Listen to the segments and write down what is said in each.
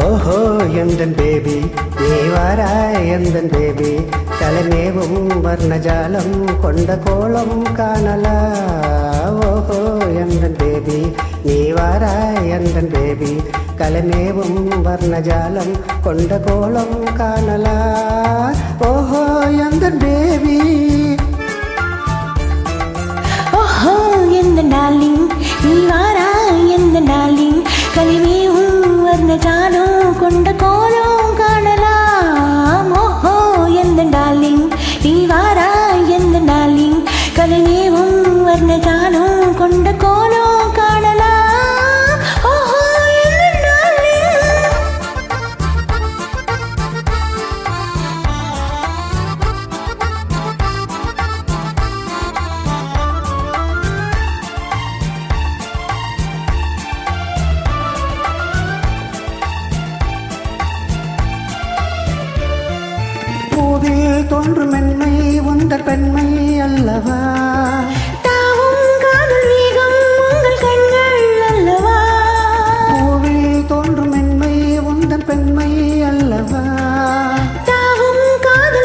ஓஹோ எந்தன் பேபி? நீ வாராய் எந்தன் பேபி? தலைமேவும் வர்ணஜாலம் கொண்ட கோலம் காணலா? ஓஹோ எந்தன் பேபி? நீ வாராய் எந்தன் பேபி? கலமேவும் வர்ணஜாலம் கொண்ட கோலம் காணலா? ஓஹோ எந்தன் பேபி? ஓஹோ எந்த டார்லிங் நீ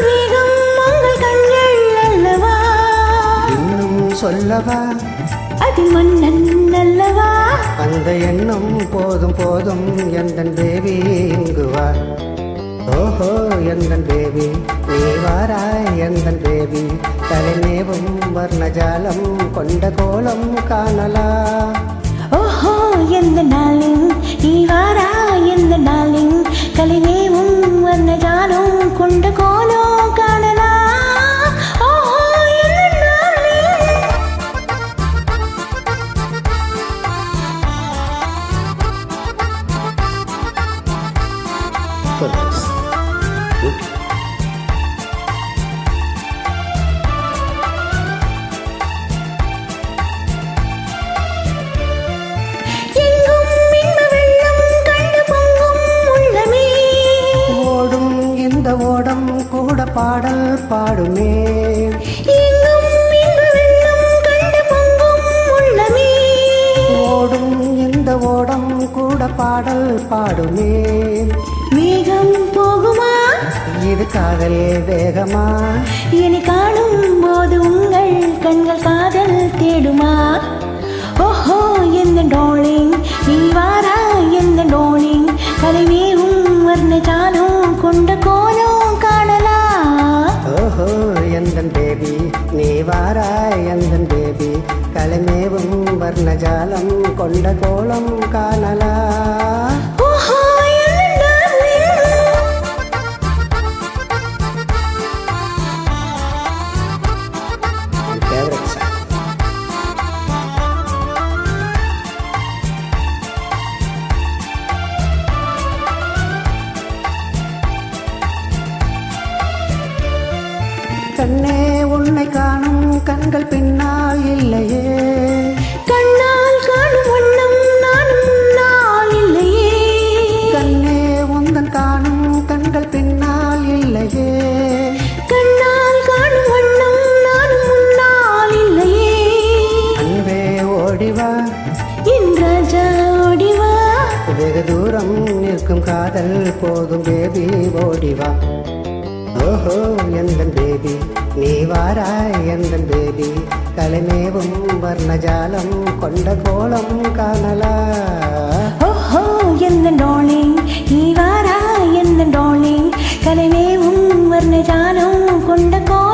வேகம் உங்கள் பெண்மை அல்லவா? இன்னும் சொல்லவா அது மன்னன் அல்லவா? அந்த எண்ணம் போதும் போதும் எந்த தேவி இங்கு ஓஹோ எந்தன் தேவி? நீ வாராய் எந்தன் தேவி? தலைமேவும் வர்ணஜாலம் கொண்ட கோலம் காணலா. ஓஹோ எந்த நாளில் நீ வாரா உள்ளமே ஓடும் கூட பாடல் பாடுமே. ஓடும் இந்த ஓடம் கூட பாடல் பாடுமே. மேகம் போகுமா? இது காதல் வேகமா? என்னை காணும் போது உங்கள் கண்கள் காதல் தேடுமா? ஓஹோ எந்த டோலிங்? நீ வாரா எந்த டோலிங்? கலைவேவும் வர்ண ஜானம் கொண்ட கோலம் காணலா? ஓஹோ எந்தன் பேபி? நீ வாராய் எந்தன் பேபி? கலைமேவும் வர்ணஜாலம் கொண்ட கோலம் காணலா? கண்ணே உன்னை காணும் கண்கள் பின்னால் இல்லையே. கண்ணால் காணும் வண்ணம் நானும் நாள் இல்லையே. கண்ணே உந்தன் காணும் கண்கள் பின்னால் இல்லையே. கண்ணால் காணும் வண்ணம் நானும் முன்னால் இல்லையே. அன்பே ஓடிவா என் ராஜா ஓடிவா வெகு தூரம் நிற்கும் காதல் போதும் பேபி ஓடிவா ஓஹோ எந்தன் பேபி? நீ வாராய் எந்தன் பேபி? கலைமேவும் வர்ணஜாலம் கொண்ட கோலம் காணலா? ஓஹோ எந்தன் டார்லிங் நீ வாராய் எந்தன் டார்லிங் கலைமேவும் வர்ணஜாலம் கொண்ட கோலம்